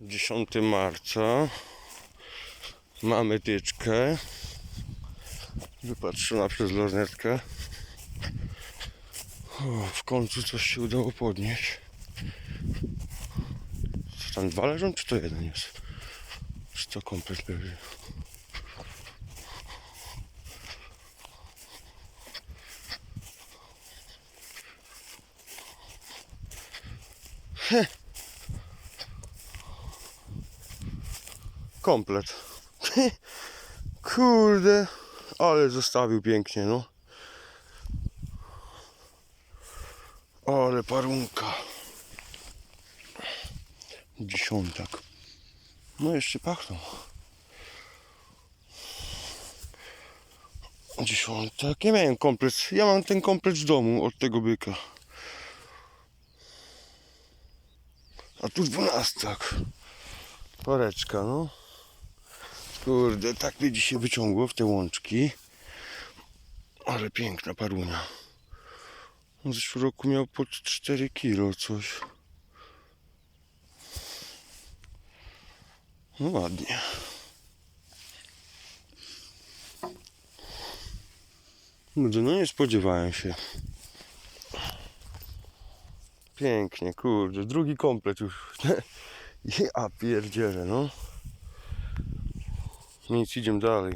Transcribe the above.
10 marca. Mamy tyczkę. Wypatrzona przez lornetkę. W końcu coś się udało podnieść. Co tam dwa leżą, czy to jeden jest? Czy to komplet leży? Komplet. Kurde, ale zostawił pięknie, no. Ale parunka. Dziesiątak. No jeszcze pachną. Dziesiątak. Ja miałem komplet. Ja mam ten komplet z domu od tego byka. A tu dwunastak. Pareczka, no. Kurde, tak mnie dzisiaj wyciągło w te łączki. Ale piękna parunia. W zeszłym roku miał pod 4 kilo coś. No ładnie. Kurde, no nie spodziewałem się. Pięknie, kurde, drugi komplet już. Ja pierdzielę, no. Ми сидим далее.